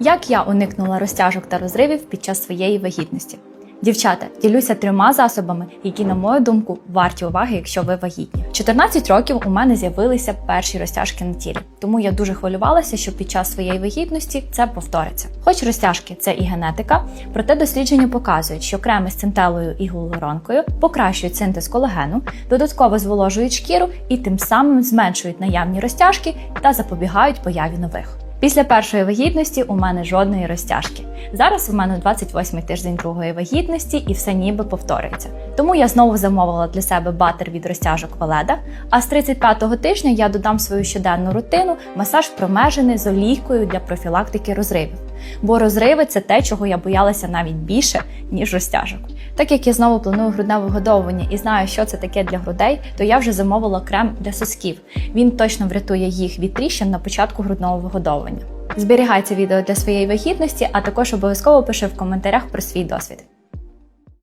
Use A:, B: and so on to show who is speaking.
A: Як я уникнула розтяжок та розривів під час своєї вагітності? Дівчата, ділюся трьома засобами, які, на мою думку, варті уваги, якщо ви вагітні. 14 років у мене з'явилися перші розтяжки на тілі, тому я дуже хвилювалася, що під час своєї вагітності це повториться. Хоч розтяжки це і генетика, проте дослідження показують, що креми з цинтелою і гіалуронкою покращують синтез колагену, додатково зволожують шкіру і тим самим зменшують наявні розтяжки та запобігають появі нових. Після першої вагітності у мене жодної розтяжки. Зараз у мене 28-й тиждень другої вагітності і все ніби повторюється. Тому я знову замовила для себе батер від розтяжок Веледа. А з 35-го тижня я додам свою щоденну рутину масаж промежений з олійкою для профілактики розривів. Бо розриви це те, чого я боялася навіть більше, ніж розтяжок. Так як я знову планую грудне вигодовування і знаю, що це таке для грудей, то я вже замовила крем для сосків. Він точно врятує їх від тріщин на початку грудного вигодовування. Зберігайте відео для своєї вагітності, а також обов'язково пиши в коментарях про свій досвід.